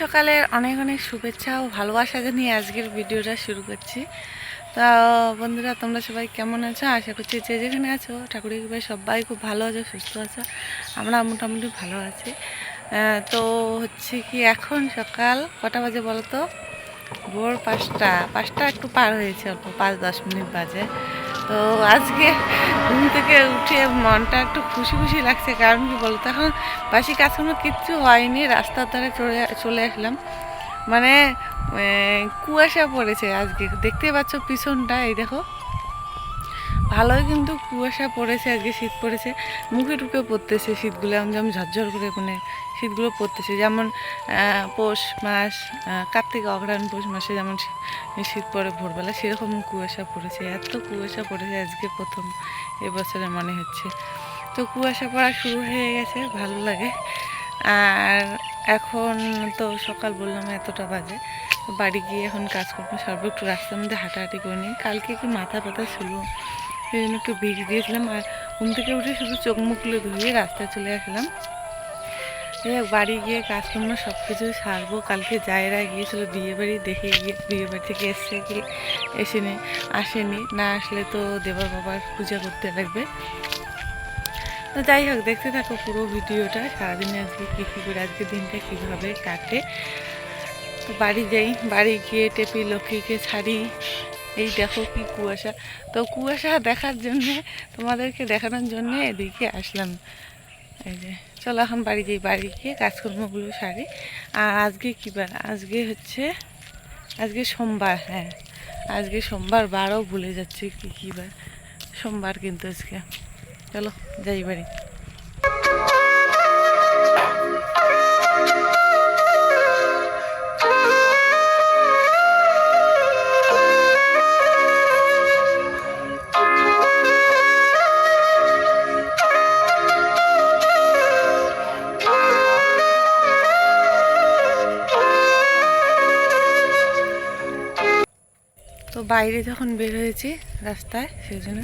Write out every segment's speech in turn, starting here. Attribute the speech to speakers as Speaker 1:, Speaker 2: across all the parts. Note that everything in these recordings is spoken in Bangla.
Speaker 1: সকালের অনেক অনেক শুভেচ্ছা ও ভালোবাসা নিয়ে আজকের ভিডিওটা শুরু করছি। তা, বন্ধুরা, তোমরা সবাই কেমন আছো? আশা করছি যে যেখানে আছো, ঠাকুরের কৃপায় সবাই খুব ভালো আছো, সুস্থ আছো, আমরা মোটামুটি ভালো আছি। তো হচ্ছে কি, এখন সকাল কটা বাজে বলো তো ভোর পাঁচটা পাঁচটা একটু পার হয়েছে অল্প, পাঁচ দশ মিনিট বাজে। তো আজকে ঘুম থেকে উঠে মনটা একটু খুশি খুশি লাগছে, কারণ কি বলতো, এখন বাসি কাজকর্ম কিচ্ছু হয়নি, রাস্তার ধারে চলে চলে আসলাম। মানে কুয়াশা পড়েছে আজকে। দেখতেই পাচ্ছ পিছনটা, এই দেখো। ভালোই কিন্তু কুয়াশা পড়েছে আজকে, শীত পড়েছে। মুখে টুকে পড়তেছে শীতগুলো এমন যেমন ঝরঝর করে মানে শীতগুলো পড়তেছে। যেমন পৌষ মাস কার্তিক, অঘ্রাণ পৌষ মাসে যেমন শীত পড়ে ভোরবেলা, সেরকম কুয়াশা পড়েছে। এত কুয়াশা পড়েছে আজকে প্রথম এবছরে মনে হচ্ছে। তো কুয়াশা পড়া শুরু হয়ে গেছে, ভালো লাগে। আর এখন তো সকাল বললাম এতটা বাজে। বাড়ি গিয়ে এখন কাজ করব সর্ব, একটু রাস্তার মধ্যে হাঁটাহাঁটি করে নিই। কালকে কি মাথা ব্যথা ছিল, সেই জন্য একটু ভিড় দিয়েছিলাম আর ঘুম থেকে উঠে শুধু চোখ মুখগুলো ধুয়ে রাস্তায় চলে আসলাম। বাড়ি গিয়ে কাজকর্ম সব কিছু সারবো। কালকে জায়রা গিয়েছিল বিয়ে বাড়ি, দেখে গিয়ে বিয়ে বাড়ি থেকে এসছে কি এসেনি, আসেনি। না আসলে তো দেবর বাবার পূজা করতে লাগবে। তো যাই হোক, দেখতে থাকো পুরো ভিডিওটা, সারাদিনে আজকে কী কী করে আজকে দিনটা কীভাবে কাটে। তো বাড়ি যাই, বাড়ি গিয়ে টেপি লক্ষ্মীকে ছাড়ি। এই দেখো কি কুয়াশা। তো কুয়াশা দেখার জন্যে, তোমাদেরকে দেখানোর জন্যে এদিকে আসলাম। এই যে। চলো এখন বাড়ি যাই, বাড়ি গিয়ে কাজকর্মগুলো সারি। আর আজকে কী বার আজকে হচ্ছে, আজকে সোমবার হ্যাঁ। আজকে সোমবার, বারও ভুলে যাচ্ছে কি, কী বার। সোমবার কিন্তু আজকে। চলো, যাই বাড়ি। বাইরে যখন বের হয়েছি রাস্তায় সেই জন্য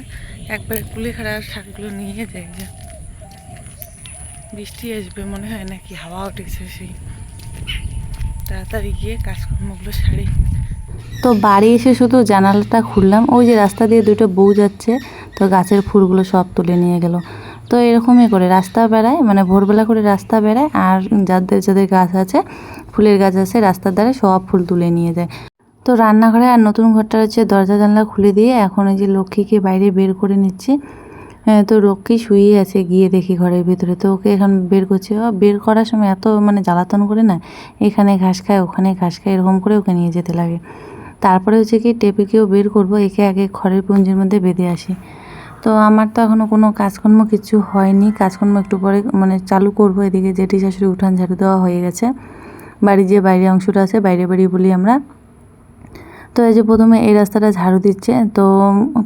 Speaker 1: একবার কুলেখাড়ার শাকগুলো নিয়ে যাই যে। বৃষ্টি আসবে মনে হয় নাকি, হাওয়া উঠেছে সেই। তাড়াতাড়ি গিয়ে কাজকর্মগুলো সারি।
Speaker 2: তো বাড়ি এসে শুধু জানালাটা খুললাম, ওই যে রাস্তা দিয়ে দুটো বউ যাচ্ছে, তো গাছের ফুলগুলো সব তুলে নিয়ে গেল। তো এরকমই করে রাস্তা বেড়ায় মানে ভোরবেলা করে রাস্তা বেড়ায়, আর যাদের যাদের গাছ আছে, ফুলের গাছ আছে, রাস্তার ধারে সব ফুল তুলে নিয়ে যায়। তো রান্নাঘরে আর নতুন ঘরটা হচ্ছে দরজা জানলা খুলে দিয়ে এখন এই যে লক্ষ্মীকে বাইরে বের করে নিচ্ছি। তো লক্ষ্মী শুয়ে আছে, গিয়ে দেখি ঘরের ভিতরে। তো ওকে এখন বের করছে। বের করার সময় এত মানে জ্বালাতন করে না, এখানে ঘাস খায়, ওখানে ঘাস খায়, এরকম করে ওকে নিয়ে যেতে লাগে। তারপরে হচ্ছে কি টেপিকেও বের করব, একে আগে খড়ের পুঞ্জির মধ্যে বেঁধে আসি। তো আমার তো এখনও কোনো কাজকর্ম কিছু হয়নি। কাজকর্ম একটু পরে মানে চালু করব, এদিকে জেঠি শাশুড়ি উঠান ঝাড়ু দেওয়া হয়ে গেছে। বাড়ির যে বাইরে অংশটা আছে বাইরে বাড়ি বলি আমরা। তো এই যে প্রথমে এই রাস্তাটা ঝাড়ু দিচ্ছে তো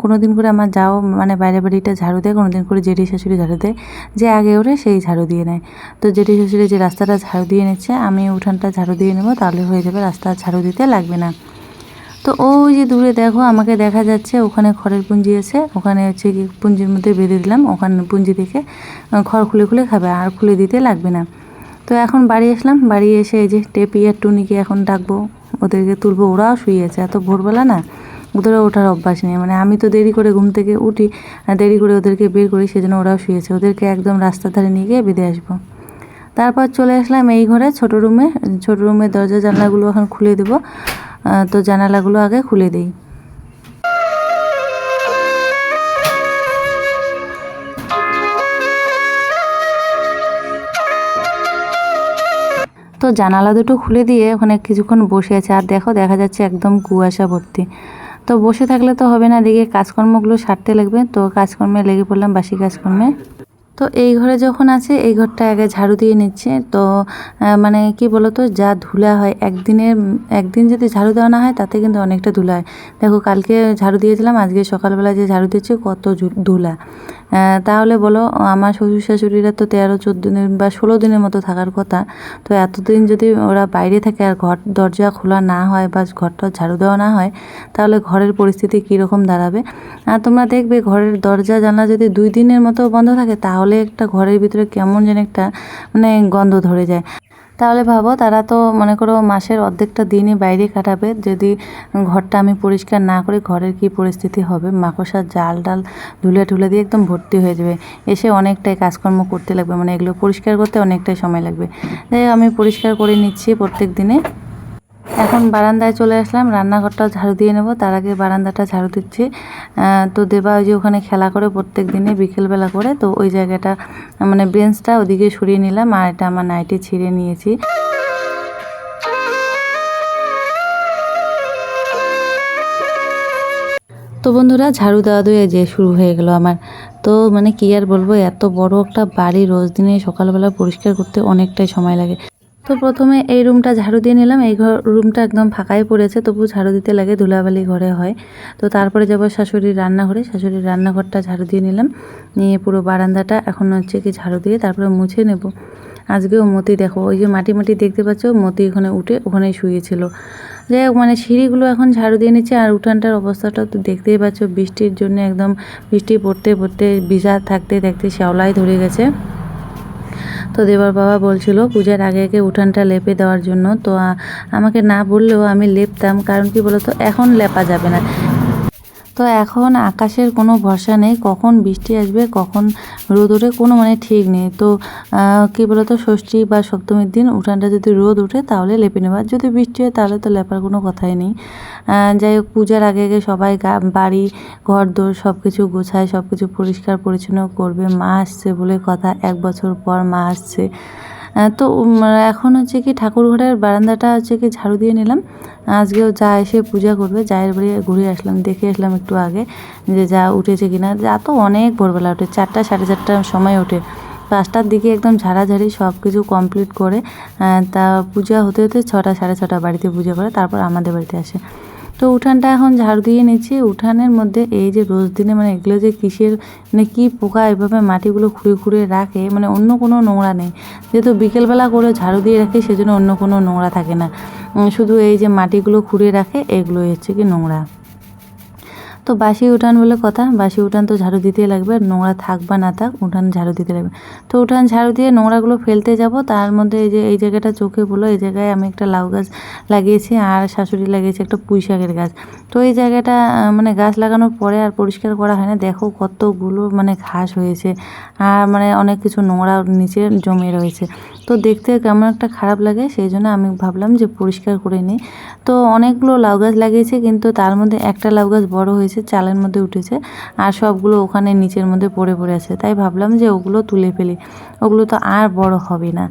Speaker 2: কোনো দিন করে আমার যাও মানে বাইরে বাড়িটা ঝাড়ু দেয় কোনো দিন করে জেঠি শাশুড়ি ঝাড়ু দেয় যে আগে ওরে সেই ঝাড়ু দিয়ে নেয়। তো জেঠি শাশুড়ি যে রাস্তাটা ঝাড়ু দিয়ে নিচ্ছে আমি উঠানটা ঝাড়ু দিয়ে নেব তাহলে হয়ে যাবে রাস্তা ঝাড়ু দিতে লাগবে না। তো ওই যে দূরে দেখো আমাকে দেখা যাচ্ছে ওখানে খড়ের পুঞ্জি আছে ওখানে হচ্ছে কি পুঞ্জির মধ্যে বেঁধে দিলাম ওখানে পুঞ্জি আহ, খড় খুলে খুলে খাবে আর খুলে দিতে লাগবে না। তো এখন বাড়ি আসলাম। বাড়ি এসে এই যে টেপি আর টুনিকে এখন ডাকবো। ওদেরকে তুলবো। ওরাও শুয়েছে। এত ভোরবেলা না? ওদেরও ওঠার অভ্যাস নেই। মানে আমি তো দেরি করে ঘুম থেকে উঠি আর দেরি করে ওদেরকে বের করি, সেজন্য ওরাও শুয়েছে। ওদেরকে একদম রাস্তার ধারে নিয়ে গিয়ে বেঁধে আসব। তারপর চলে আসলাম এই ঘরে ছোট রুমে। ছোট রুমের দরজা জানলাগুলো এখন খুলে দেবো। তো জানালাগুলো আগে খুলে দিই। তো জানালা দুটো খুলে দিয়ে ওখানে কিছুক্ষণ বসে আছে। আর দেখো, দেখা যাচ্ছে একদম কুয়াশা ভর্তি। তো বসে থাকলে তো হবে না দেখি কাজকর্মগুলো সারতে লাগবে। তো কাজকর্মে লেগে পড়লাম, বাসি কাজকর্মে। তো এই ঘরে যখন আছে, এই ঘরটা আগে ঝাড়ু দিয়ে নিচ্ছে। তো মানে কি বলতো, যা ধুলা হয় একদিনের একদিন যদি ঝাড়ু দেওয়া না হয়, তাতে কিন্তু অনেকটা ধুলা হয়। দেখো, কালকে ঝাড়ু দিয়েছিলাম, আজকে সকালবেলা যে ঝাড়ু দিচ্ছি, কত ধুলা। তাহলে বলো, আমার শ্বশুর শাশুড়িরা তো তেরো, চোদ্দ দিন বা ষোলো দিনের মতো থাকার কথা। তো এতদিন যদি ওরা বাইরে থাকে আর ঘর, দরজা খোলা না হয় বা ঘরটা ঝাড়ু দেওয়া না হয়, তাহলে ঘরের পরিস্থিতি কীরকম দাঁড়াবে? আর তোমরা দেখবে, ঘরের দরজা জানলা যদি দুই দিনের মতো বন্ধ থাকে, তাহলে একটা ঘরের ভিতরে কেমন যেন একটা মানে গন্ধ ধরে যায়। তাহলে ভাবো তারা তো মনে করো মাসের অর্ধেকটা দিনই বাইরে কাটাবে। যদি ঘরটা আমি পরিষ্কার না করে ঘরের কি পরিস্থিতি হবে? মাকড়সার জাল ডাল, ধুলে ঠুলে দিয়ে একদম ভর্তি হয়ে যাবে। এসে অনেকটাই কাজকর্ম করতে লাগবে। মানে এগুলো পরিষ্কার করতে অনেকটাই সময় লাগবে। আমি পরিষ্কার করে নিচ্ছি প্রত্যেক দিনে। এখন বারান্দায় চলে আসলাম, রান্নাঘরটাও ঝাড়ু দিয়ে নেব, তার আগে বারান্দাটা ঝাড়ু দিচ্ছি। তো দেবা ওই যে ওখানে খেলা করে প্রত্যেক দিনে বিকেলবেলা করে, তো ওই জায়গাটা মানে বেঞ্চটা ওদিকে সরিয়ে নিলাম, আর এটা আমার নাইটি ছিঁড়ে নিয়েছি। তো বন্ধুরা, ঝাড়ু দেওয়া দিয়ে যে শুরু হয়ে গেল আমার। তো মানে কি আর বলব, এত বড় একটা বাড়ি রোজ দিনে সকালবেলা পরিষ্কার করতে অনেকটাই সময় লাগে। তো প্রথমে এই রুমটা ঝাড়ু দিয়ে নিলাম। এই ঘর, রুমটা একদম ফাঁকাই পড়েছে তবু ঝাড়ু দিতে লাগে, ধুলাবালি ঘরে হয়। তো তারপরে যাব শাশুড়ির রান্নাঘরে। শাশুড়ির রান্নাঘরটা ঝাড়ু দিয়ে নিলাম। নিয়ে পুরো বারান্দাটা এখন হচ্ছে কি ঝাড়ু দিয়ে তারপরে মুছে নেব। আজকেও মতি দেখো, ওই যে মাটি মাটি দেখতে পাচ্ছ? মতি ওখানে উঠে ওখানেই শুয়েছিল। যাই হোক মানে সিঁড়িগুলো এখন ঝাড়ু দিয়ে নিচ্ছে আর উঠানটার অবস্থাটা তো দেখতেই পাচ্ছ। বৃষ্টির জন্য একদম বৃষ্টি পড়তে পড়তে, ভিজা থাকতে থাকতে শ্যাওলাই ধরে গেছে। তো দেবর বাবা বলছিল, পূজার আগে আগে উঠানটা লেপে দেওয়ার জন্য। তো আমাকে না বললেও আমি লেপতাম, কারণ কি বলতো, এখন লেপা যাবে না। তো এখন আকাশের কোনো ভরসা নেই, কখন বৃষ্টি আসবে, কখন রোদ ওঠে, কোনো মানে ঠিক নেই। তো কী বলতো, ষষ্ঠী বা সপ্তমীর দিন উঠানটা যদি রোদ ওঠে, তাহলে লেপে নেবা। যদি বৃষ্টি হয়, তাহলে তো লেপার কোনো কথাই নেই। যাই হোক, পূজার আগে আগে সবাই বাড়ি ঘর দোর সব কিছু গোছায় সব কিছু পরিষ্কার পরিচ্ছন্ন করবে। মা আসছে বলে কথা, এক বছর পর মা আসছে। তো এখন হচ্ছে কি ঠাকুর ঘরের বারান্দাটা হচ্ছে কি ঝাড়ু দিয়ে নিলাম। আজকেও যা এসে পূজা করবে, জায়ের বাড়ি ঘুরে আসলাম, দেখে আসলাম একটু আগে যে যা উঠেছে কিনা। যা তো অনেক ভোরবেলা ওঠে চারটা সাড়ে চারটার সময় ওঠে। পাঁচটার দিকে একদম ঝাড়াঝাড়ি সব কিছু কমপ্লিট করে তা পূজা হতে হতে ছটা সাড়ে ছটা বাড়িতে পূজা করে, তারপর আমাদের বাড়িতে আসে। তো উঠানটা এখন ঝাড়ু দিয়ে নিচ্ছি। উঠানের মধ্যে এই যে রোজ দিনে মানে এগুলো যে কিসের মানে কী পোকা, এভাবে মাটিগুলো খুঁড়ে খুঁড়ে রাখে মানে অন্য কোনো নোংরা নেই। যেহেতু বিকেলবেলা করে ঝাড়ু দিয়ে রাখে, সেজন্য অন্য কোনো নোংরা থাকে না। শুধু এই যে মাটিগুলো খুঁড়ে রাখে, এগুলোই হচ্ছে কি নোংরা। তো বাসি উঠান বলে কথা। বাসি উঠান তো ঝাড়ু দিতেই লাগবে নোংরা থাক বা না থাক, উঠান ঝাড়ু দিতে লাগবে। তো উঠান ঝাড়ু দিয়ে নোংরাগুলো ফেলতে যাব। তার মধ্যে এই যে, এই জায়গাটা চোখে পড়ল, এই জায়গায় আমি একটা লাউ গাছ লাগিয়েছি, আর শাশুড়ি লাগিয়েছি একটা পুঁই শাকের গাছ। তো এই জায়গাটা মানে গাছ লাগানোর পরে আর পরিষ্কার করা হয় না। দেখো কতগুলো মানে ঘাস হয়েছে, আর মানে অনেক কিছু নোংরা নিচে জমে রয়েছে। তো দেখতে কেমন একটা খারাপ লাগে, সেই জন্য আমি ভাবলাম যে পরিষ্কার করে নিই। তো অনেকগুলো লাউ গাছ লাগিয়েছে, কিন্তু তার মধ্যে একটা লাউ গাছ বড় হয়েছে চালের মধ্যে উঠেছে আর সবগুলো ওখানে নিচের মধ্যে পড়ে পড়ে আছে। তাই ভাবলাম যে ওগুলো তুলে ফেলি। ওগুলো তো আর বড় হবে না।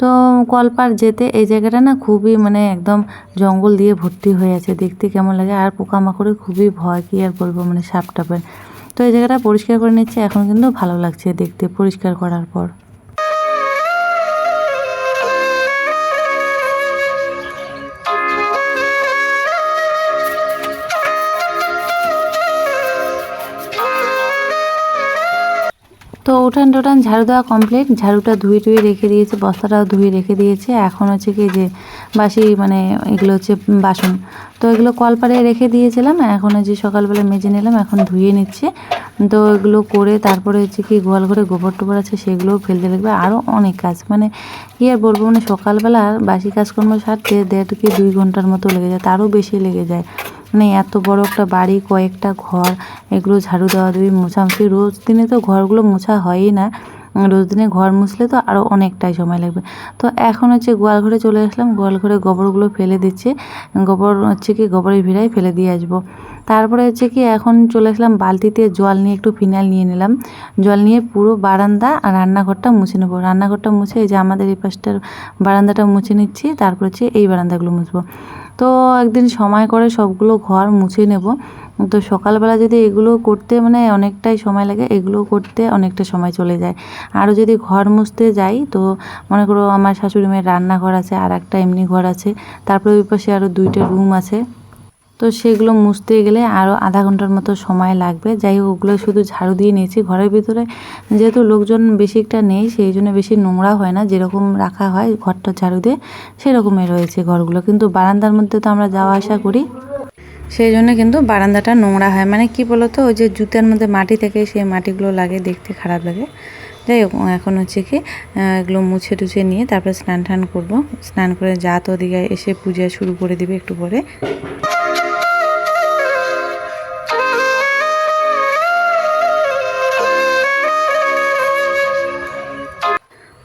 Speaker 2: তো কলপার যেতে এই জায়গাটা না খুবই মানে একদম জঙ্গল দিয়ে ভর্তি হয়ে আছে। দেখতে কেমন লাগে? আর পোকামাকড়ে খুবই ভয়, কি আর বলব? মানে সাপ টাপের তো এই জায়গাটা পরিষ্কার করে নিচ্ছে। এখন কিন্তু ভালো লাগছে দেখতে পরিষ্কার করার পর। তো উঠান টোটান ঝাড়ু দেওয়া কমপ্লিট ঝাড়ুটা ধুয়ে টুয়ে রেখে দিয়েছে, বস্তাটাও ধুয়ে রেখে দিয়েছে। এখন হচ্ছে কি যে বাসি মানে এগুলো হচ্ছে বাসন। তো এগুলো কলপারে রেখে দিয়েছিলাম, এখন হচ্ছে সকালবেলা মেজে নিলাম, এখন ধুয়ে নিচ্ছে। তো এগুলো করে তারপরে হচ্ছে কি গোয়াল ঘরে গোবর টোবর আছে, সেগুলোও ফেলতে লাগবে। আরও অনেক কাজ। মানে কি আর বলব মানে সকালবেলা বাসি কাজকর্ম সারতে দেড় কি দুই ঘণ্টার মতো লেগে যায়, তারও বেশি লেগে যায়। মানে এত বড় একটা বাড়ি, কয়েকটা ঘর, এগুলো ঝাড়ু দেওয়া দেওয়ি, মোছামুছি। রোজ দিনে তো ঘরগুলো মোছা হয়ই না। রোজ দিনে ঘর মুছলে তো আরও অনেকটাই সময় লাগবে। তো এখন হচ্ছে গোয়াল ঘরে চলে আসলাম, গোয়াল ঘরে গোবরগুলো ফেলে দিচ্ছে। গোবর হচ্ছে কি, গোবরের ভিড়াই ফেলে দিয়ে আসব। তারপরে হচ্ছে কি, এখন চলে আসলাম বালতিতে জল নিয়ে একটু ফিনাইল নিয়ে নিলাম। জল নিয়ে পুরো বারান্দা আর রান্নাঘরটা মুছে নেব। রান্নাঘরটা মুছে এই যে আমাদের এই পাশটার বারান্দাটা মুছে নিচ্ছি, তারপর হচ্ছে এই বারান্দাগুলো মুছবো। তো একদিন সময় করে সবগুলো ঘর মুছে নেব। তো সকালবেলা যদি এগুলো করতে মানে অনেকটাই সময় লাগে, এগুলো করতে অনেকটা সময় চলে যায়। আরও যদি ঘর মুছতে যাই, তো মনে করো আমার শাশুড়ি মেয়ের রান্নাঘর আছে আর একটা এমনি ঘর আছে। তারপরে ওই পাশে আরও দুইটা রুম আছে। তো সেগুলো মুছতে গেলে আরও আধা ঘণ্টার মতো সময় লাগবে। যাই হোক, ওগুলো শুধু ঝাড়ু দিয়ে নিয়েছি। ঘরের ভিতরে যেহেতু লোকজন বেশি একটা নেই, সেই জন্য বেশি নোংরা হয় না। যেরকম রাখা হয় ঘরটা ঝাড়ু দিয়ে, সেরকমই রয়েছে ঘরগুলো। কিন্তু বারান্দার মধ্যে তো আমরা যাওয়া আসা করি। সেই জন্য কিন্তু বারান্দাটা নোংরা হয়। মানে কি বলতো, ওই যে জুতার মধ্যে মাটি থেকে, সেই মাটিগুলো লাগে, দেখতে খারাপ লাগে। যাই হোক এখন হচ্ছে কি এগুলো মুছে টুছে নিয়ে তারপরে স্নান টান করব। স্নান করে যা তো ওদিকে এসে পূজা শুরু করে দিবে একটু পরে।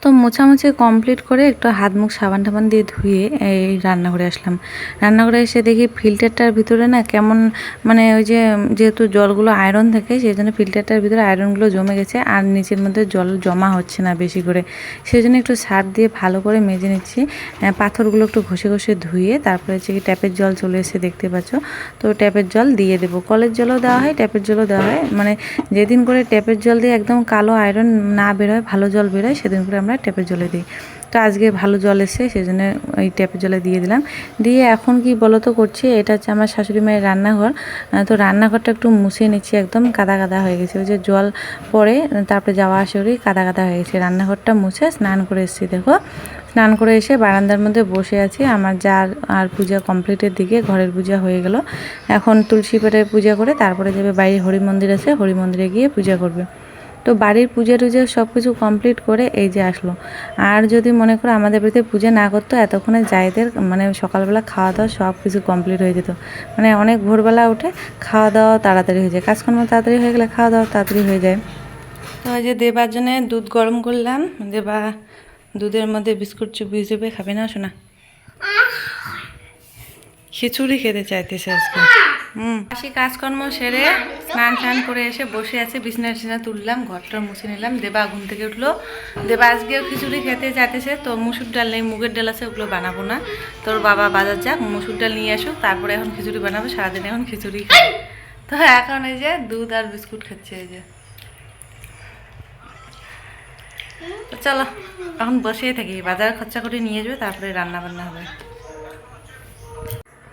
Speaker 2: তো মোছামুছি কমপ্লিট করে একটু হাত মুখ সাবান টাবান দিয়ে ধুয়ে এই রান্নাঘরে আসলাম। রান্নাঘরে এসে দেখি ফিল্টারটার ভিতরে না কেমন মানে ওই যে যেহেতু জলগুলো আয়রন থাকে সেই জন্য ফিল্টারটার ভিতরে আয়রনগুলো জমে গেছে আর নিচের মধ্যে জল জমা হচ্ছে না বেশি করে। সেই জন্য একটু সার্ফ দিয়ে ভালো করে মেজে নিচ্ছি। পাথরগুলো একটু ঘষে ঘষে ধুয়ে তারপরে হচ্ছে কি ট্যাপের জল চলে এসে দেখতে পাচ্ছ। তো ট্যাপের জল দিয়ে দেবো। কলের জলও দেওয়া হয়, ট্যাপের জলও দেওয়া হয়। মানে যেদিন করে ট্যাপের জল দিয়ে একদম কালো আয়রন না বেরোয়, ভালো জল বেরোয়, সেদিন করে আমরা ট্যাপের জলে দিই। তো আজকে ভালো জল এসে সেই জন্য ওই ট্যাপের জলে দিয়ে দিলাম। দিয়ে এখন কি বলো তো করছি, এটা হচ্ছে আমার শাশুড়ি মায়ের রান্নাঘর। তো রান্নাঘরটা একটু মুছে নিচ্ছি, একদম কাদা কাদা হয়ে গেছে। ওই যে জল পরে তারপরে যাওয়া আসা করেই কাদা কাদা হয়ে গেছে। রান্নাঘরটা মুছে স্নান করে এসেছি, দেখো। স্নান করে এসে বারান্দার মধ্যে বসে আছি। আমার যার আর পূজা কমপ্লিটের দিকে ঘরের পূজা হয়ে গেল। এখন তুলসী পেটে পূজা করে, তারপরে যাবে বাইরে হরি মন্দির আছে হরি মন্দিরে গিয়ে পূজা করবে। তো বাড়ির পূজা টুজা সব কিছু কমপ্লিট করে এই যে আসলো। আর যদি মনে করো আমাদের বাড়িতে পূজা না করতো, এতক্ষণে যাইদের মানে সকালবেলা খাওয়া দাওয়া সব কিছু কমপ্লিট হয়ে যেত। মানে অনেক ভোরবেলা উঠে খাওয়া দাওয়া তাড়াতাড়ি হয়ে যায়। কাজকর্ম তাড়াতাড়ি হয়ে গেলে খাওয়া দাওয়া তাড়াতাড়ি হয়ে যায়। তো এই যে দেবার জন্য দুধ গরম করলাম। দেবা দুধের মধ্যে বিস্কুট চুপি চুপে খাবে না, শোনা? খিচুড়ি খেতে চাইতেছে আজকে। আসি কাজকর্ম সেরে স্নান টান করে এসে বসে আছে, বিছনা টিছনা তুললাম ঘরটা মুছে নিলাম। দেবা ঘুম থেকে উঠল। দেবা আজকেও খিচুড়ি খেতে চাইতেছে, তো মুসুর ডাল নেই, মুগের ডাল আছে, ওগুলো বানাবো না। তোর বাবা বাজার যাক, মুসুর ডাল নিয়ে আসুক তারপরে এখন খিচুড়ি বানাবো, সারাদিন এখন খিচুড়ি খাবে তো এখন এই যে দুধ আর বিস্কুট খাচ্ছে এই যে। চলো, এখন বসেই থাকি, বাজার খরচা করে নিয়ে যাবে, তারপরে রান্না বান্না হবে।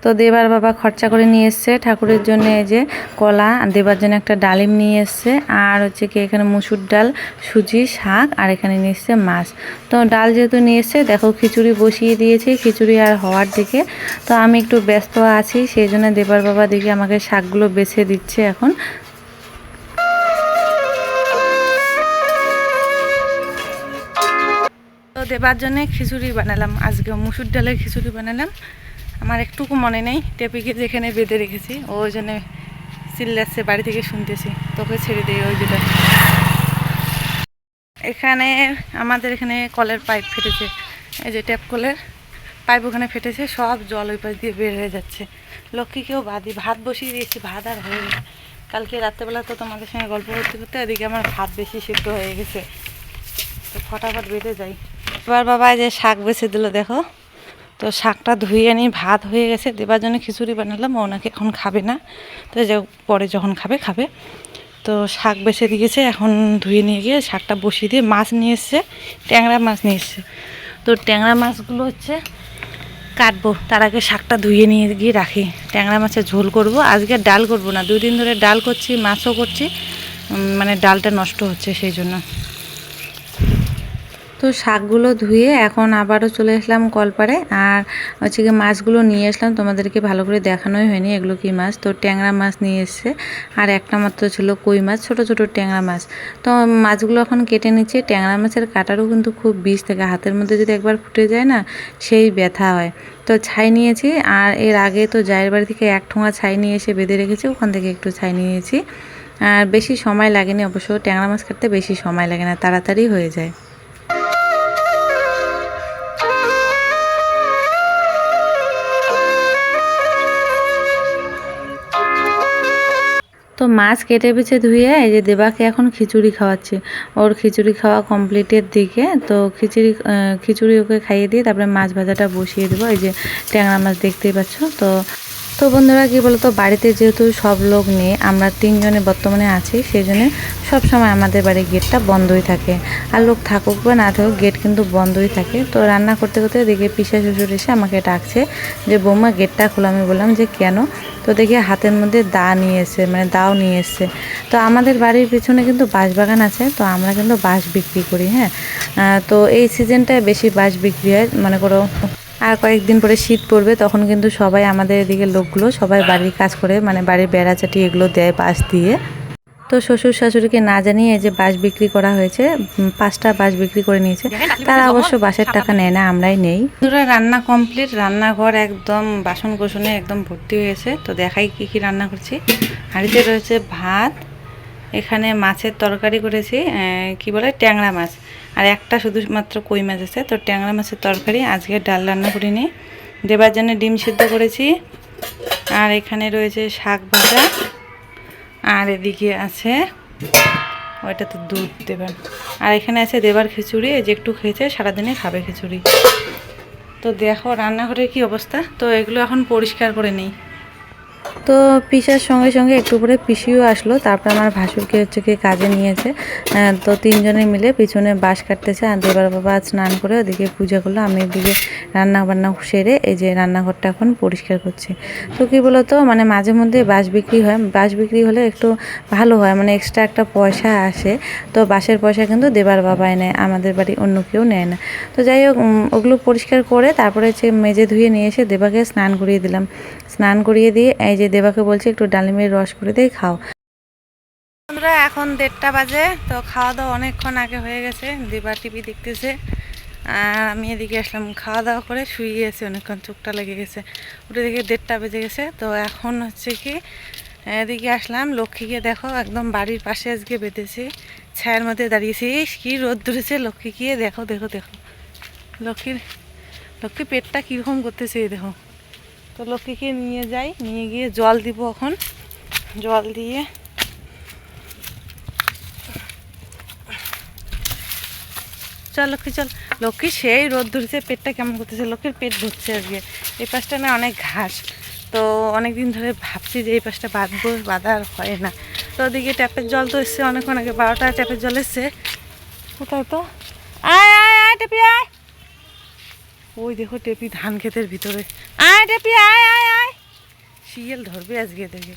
Speaker 2: তো দেবার বাবা খরচা করে নিয়ে এসছে। ঠাকুরের জন্য এই যে কলা দেবার জন্য একটা ডালিম নিয়ে এসছে। আর হচ্ছে কি এখানে মুসুর ডাল, সুজি, শাক, আর এখানে নিয়ে এসছে মাছ। তো ডাল যেহেতু নিয়ে এসছে, দেখো খিচুড়ি বসিয়ে দিয়েছি খিচুড়ি আর হওয়ার দিকে। তো আমি একটু ব্যস্ত আছি, সেই জন্য দেবার বাবা দিকে আমাকে শাকগুলো বেছে দিচ্ছে এখন। দেবার জন্য খিচুড়ি বানালাম, আজকে মুসুর ডালের খিচুড়ি বানালাম। আমার একটুকু মনে নেই, টেপিকে যেখানে বেঁধে রেখেছি ওই জন্য চিল্লাচ্ছে, বাড়ি থেকে শুনতেছি। তোকে ছেড়ে দিই ওই যেটা এখানে আমাদের এখানে কলের পাইপ ফেটেছে। এই যে ট্যাপ কলের পাইপ ওখানে ফেটেছে, সব জল ওই পাশ দিয়ে বের হয়ে যাচ্ছে। লক্ষ্মীকেও ভাদি ভাত বসিয়ে দিয়েছি, ভাত আর হয়ে কালকে রাত্রেবেলা তো তোমাদের সঙ্গে গল্প করতে করতে এদিকে আমার ভাত বেশি সিদ্ধ হয়ে গেছে। তো ফটাফট বেঁধে যাই। এবার বাবা যে শাক বেছে দিল, দেখো। তো শাকটা ধুয়ে নিয়ে ভাত হয়ে গেছে, দেবার জন্য খিচুড়ি বানালাম ওনাকে এখন খাবে না। তো যে পরে যখন খাবে খাবে। তো শাক বেছে দিয়েছে, এখন ধুয়ে নিয়ে গিয়ে শাকটা বসিয়ে দিয়ে মাছ নিয়ে এসছে, ট্যাংরা মাছ নিয়ে এসছে। তো ট্যাংরা মাছগুলো হচ্ছে কাটবো, তার আগে শাকটা ধুয়ে নিয়ে গিয়ে রাখি। ট্যাংরা মাছের ঝোল করব, আজকে ডাল করব না, দুই দিন ধরে ডাল করছি, মাছও করছি মানে ডালটা নষ্ট হচ্ছে সেই জন্য। তো শাকগুলো ধুয়ে এখন আবারও চলে আসলাম কলপারে আর হচ্ছে কি মাছগুলো নিয়ে আসলাম, তোমাদেরকে ভালো করে দেখানোই হয়নি এগুলো কি মাছ। তো ট্যাংরা মাছ নিয়ে এসছে, আর একটা মাত্র ছিল কই মাছ, ছোট ছোট ট্যাংরা মাছ। তো মাছগুলো এখন কেটে নিচ্ছে। ট্যাংরা মাছের কাটারও কিন্তু খুব বিষ থাকে, হাতের মধ্যে যদি একবার ফুটে যায় না, সেই ব্যথা হয়। তো ছাই নিয়েছি, আর এর আগে তো জায়ের বাড়ি থেকে এক ঠোঙা ছাই নিয়ে এসে বেঁধে রেখেছি, ওখান থেকে একটু ছাই নিয়েছি। আর বেশি সময় লাগেনি, অবশ্য ট্যাংরা মাছ কাটতে বেশি সময় লাগে না, তাড়াতাড়ি হয়ে যায়। তো মাছ কেটে বেছে ধুয়ে এই যে দেবাকে এখন খিচুড়ি খাওয়াচ্ছে। ওর খিচুড়ি খাওয়া কমপ্লিটের দিকে, তো খিচুড়ি খিচুড়ি ওকে খাইয়ে দিয়ে তারপরে মাছ ভাজাটা বসিয়ে দেবো। এই যে ট্যাংরা মাছ দেখতেই পাচ্ছ, তো তো বন্ধুরা কী বলতো, বাড়িতে যেহেতু সব লোক নেই, আমরা তিনজনে বর্তমানে আছি সেই জন্য সবসময় আমাদের বাড়ির গেটটা বন্ধই থাকে। আর লোক থাকুক বা না থাকুক, গেট কিন্তু বন্ধই থাকে। তো রান্না করতে করতে দেখে পিসা শ্বশুর এসে আমাকে ডাকছে যে, বৌমা, গেটটা খোলা। আমি বললাম যে, কেন? তো দেখি হাতের মধ্যে দা নিয়ে এসছে মানে দাও নিয়ে এসছে। তো আমাদের বাড়ির পিছনে কিন্তু বাঁশ বাগান আছে, তো আমরা কিন্তু বাঁশ বিক্রি করি হ্যাঁ। তো এই সিজনটায় বেশি বাঁশ বিক্রি হয়, মনে করো আর কয়েকদিন পরে শীত পড়বে, তখন কিন্তু সবাই আমাদের এদিকে লোকগুলো সবাই বাড়ির কাজ করে মানে বাড়ির বেড়া চাটি এগুলো দেয় বাঁশ দিয়ে। তো শ্বশুর শাশুড়িকে না জানিয়ে যে বাস বিক্রি করা হয়েছে পাঁচটা বাস বিক্রি করে নিয়েছে। তারা অবশ্য বাসের টাকা নেয় না, আমরাই নেই। রান্না কমপ্লিট, রান্নাঘর একদম বাসন কোসনে একদম ভর্তি হয়েছে। তো দেখাই কি কি রান্না করছি। হাঁড়িতে রয়েছে ভাত, এখানে মাছের তরকারি করেছি কি বলে, ট্যাংরা মাছ। আর একটা শুধুমাত্র কই মাছ আছে, তো ট্যাংরা মাছের তরকারি। আজকে ডাল রান্না করিনি, দেবার জন্য ডিম সিদ্ধ করেছি। আর এখানে রয়েছে শাক ভাজা। আর এদিকে আছে, ওইটা তো দুধ দেবার। আর এখানে আছে দেবার খিচুড়ি যে একটু খেয়েছে, সারাদিনে খাবে খিচুড়ি। তো দেখো রান্নাঘরের কি অবস্থা? তো এগুলো এখন পরিষ্কার করে নিই। তো পিসার সঙ্গে সঙ্গে একটু করে পিসিও আসলো, তারপর আমার ভাসুরকে হচ্ছে কি কাজে নিয়েছে। তো তিনজনে মিলে পিছনে বাঁশ কাটতেছে আর দেবার বাবা স্নান করে ওদিকে পূজা করল, আমি এদিকে রান্না বান্না সেরে এই যে রান্নাঘরটা এখন পরিষ্কার করছি। তো কি বলতো মানে মাঝে মধ্যে বাঁশ বিক্রি হয়, বাঁশ বিক্রি হলে একটু ভালো হয় মানে এক্সট্রা একটা পয়সা আসে। তো বাঁশের পয়সা কিন্তু দেবার বাবাই নেয় আমাদের বাড়ি অন্য কেউ নেয় না। তো যাই হোক ওগুলো পরিষ্কার করে তারপরে হচ্ছে মেজে ধুয়ে নিয়ে এসে দেবাকে স্নান করিয়ে দিলাম। স্নান করিয়ে দিয়ে, এই যে দেবাকে বলছি, একটু ডালিমের রস করে দিয়ে খাও। বন্ধুরা এখন দেড়টা বাজে, তো খাওয়া দাওয়া অনেকক্ষণ আগে হয়ে গেছে দেবা টিভি দেখতেছে। আর আমি এদিকে আসলাম খাওয়া দাওয়া করে শুয়ে গেছে, অনেকক্ষণ চোখটা লেগে গেছে। ওটা দিকে দেড়টা বেজে গেছে, তো এখন হচ্ছে কি, এদিকে আসলাম, লক্ষ্মীকে দেখো, একদম বাড়ির পাশে আজকে বেঁধেছি, ছায়ের মধ্যে দাঁড়িয়েছি। কি রোদ ধরেছে, লক্ষ্মীকে দেখো দেখো দেখো। লক্ষ্মীর লক্ষ্মী পেটটা কীরকম করতেছে, দেখো। তো লক্ষ্মীকে নিয়ে যাই, নিয়ে গিয়ে জল দিব এখন। জল দিয়ে চল লক্ষ্মী চল। লক্ষ্মী, সেই রোদ ধরেছে পেটটা কেমন করতেছে লক্ষ্মীর পেট ভরছে আজকে। এই পাশটা না অনেক ঘাস। তো অনেক দিন ধরে ভাবছি যে এই পাশটা বাঁধবো, বাঁধা আর হয় না। তো ওদিকে ট্যাপের জল তো এসছে অনেকক্ষণ আগে, বারোটা ট্যাপের জল এসছে। কোথায় তো? আয় আয় আয়, টেপি, আয়। ওই দেখো টেপি ধান ক্ষেতের ভিতরে। আয় টেপি আয় আয় আয়। শিয়াল ধরবে আজকে দেখে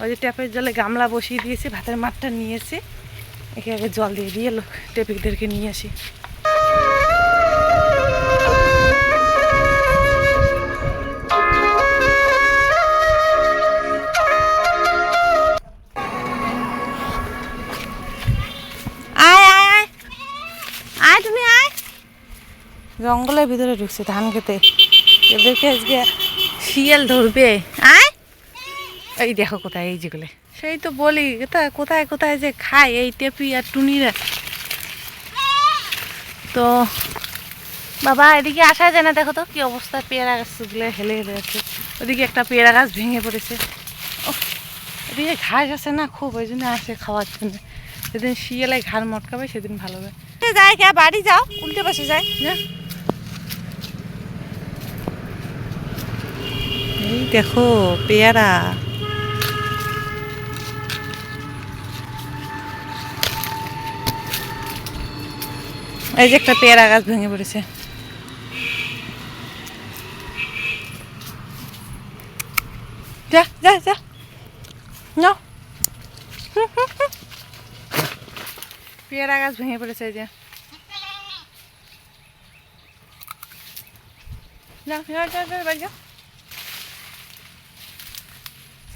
Speaker 2: ওই যে ট্যাপের জলে গামলা বসিয়ে দিয়েছে ভাতের মাঠটা নিয়েছি। একে আগে জল দিয়ে দিয়ে লোক টেপিকদেরকে নিয়ে আসি। জঙ্গলের ভিতরে ঢুকছে ধান খেতে। এদেরকে আজকে শিয়াল ধরবে। আয়! এই দেখো কোথায় এই যেগুলো সেই তো বলি কোথায় কোথায় কোথায় যে খায় এই টেপি আর টুনিরা। তো বাবা এদিকে আসা যায় না দেখো তো কি অবস্থা। পেয়ারা গাছ গাছগুলো হেলে হেলে আছে। ওদিকে একটা পেয়ারা গাছ ভেঙে পড়েছে। এদিকে ঘাস আছে না খুব ওই জন্য আসে খাওয়ার জন্য। যেদিন শিয়ালে ঘাড় মটকাবে সেদিন ভালো হবে। যায় কে বাড়ি যাও উল্টে পাশে যায় যা। দেখো পেয়ারা এই যে একটা পেয়ারা গাছ ভেঙে পড়েছে যা যা যা নাও পেয়ারা গাছ ভেঙে পড়েছে এই যে যা যা যা যা বাড়ি যা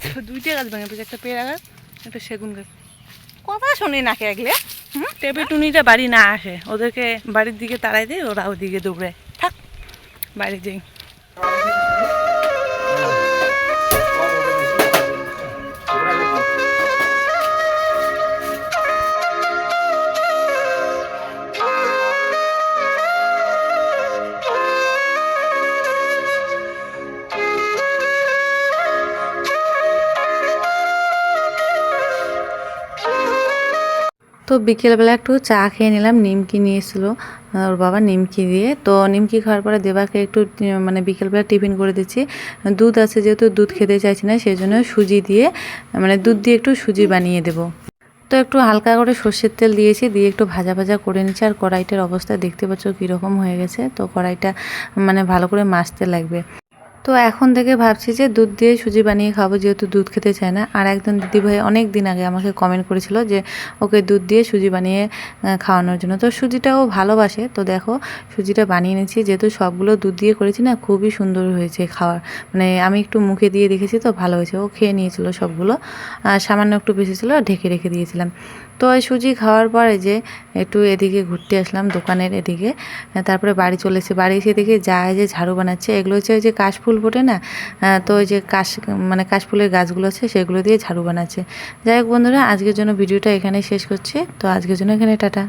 Speaker 2: তো দুইটা গাছ ভেঙে পড়েছে একটা পেয়ারা গাছ একটা সেগুন গাছ। কথা শুনি না কে আগলে হুম? টেপে টুনিটা বাড়ি না আসে ওদেরকে বাড়ির দিকে তাড়াই দিই ওরা ওদিকে দৌড়ায়। থাক বাড়ি যাই। তো বিকেলবেলা একটু চা খেয়ে নিলাম, নিমকি নিয়ে এসেছিল ওর বাবা নিমকি দিয়ে। তো নিমকি খাওয়ার পরে দেবাকে একটু মানে বিকেলবেলা টিফিন করে দিচ্ছি। দুধ আছে যেহেতু দুধ খেতে চাইছি না সেই জন্য সুজি দিয়ে মানে দুধ দিয়ে একটু সুজি বানিয়ে দেবো। তো একটু হালকা করে সর্ষের তেল দিয়েছি, দিয়ে একটু ভাজা ভাজা করে নিচ্ছি। আর কড়াইটার অবস্থা দেখতে পাচ্ছ কীরকম হয়ে গেছে। তো কড়াইটা মানে ভালো করে মাজতে লাগবে। তো এখন থেকে ভাবছি যে দুধ দিয়ে সুজি বানিয়ে খাব, যেহেতু দুধ খেতে চায় না। আর একজন দিদিভাই অনেক দিন আগে আমাকে কমেন্ট করেছিল যে ওকে দুধ দিয়ে সুজি বানিয়ে খাওয়ানোর জন্য। তো সুজিটাও ভালোবাসে। তো দেখো, সুজিটা বানিয়ে নিয়েছি, যেহেতু সবগুলো দুধ দিয়ে করেছি না, খুবই সুন্দর হয়েছে খাওয়ার। মানে আমি একটু মুখে দিয়ে দেখেছি তো ভালো হয়েছে। ও খেয়ে নিয়েছিল সবগুলো সামান্য একটু বেশি ছিল, ঢেকে রেখে দিয়েছিলাম। তো ওই সুজি খাওয়ার পরে যে একটু এদিকে ঘুরতে আসলাম, দোকানের এদিকে। তারপরে বাড়ি চলে বাড়ি এসে দেখি যা যে ঝাড়ু বানাচ্ছে, এগুলো হচ্ছে ওই যে কাশফুল ফোটে না? তো ওই যে কাশ মানে কাশফুলের গাছগুলো আছে, সেগুলো দিয়ে ঝাড়ু বানাচ্ছে। যাই হোক বন্ধুরা, আজকের জন্য ভিডিওটা এখানে শেষ করছি। তো আজকের জন্য এখানে, টাটা।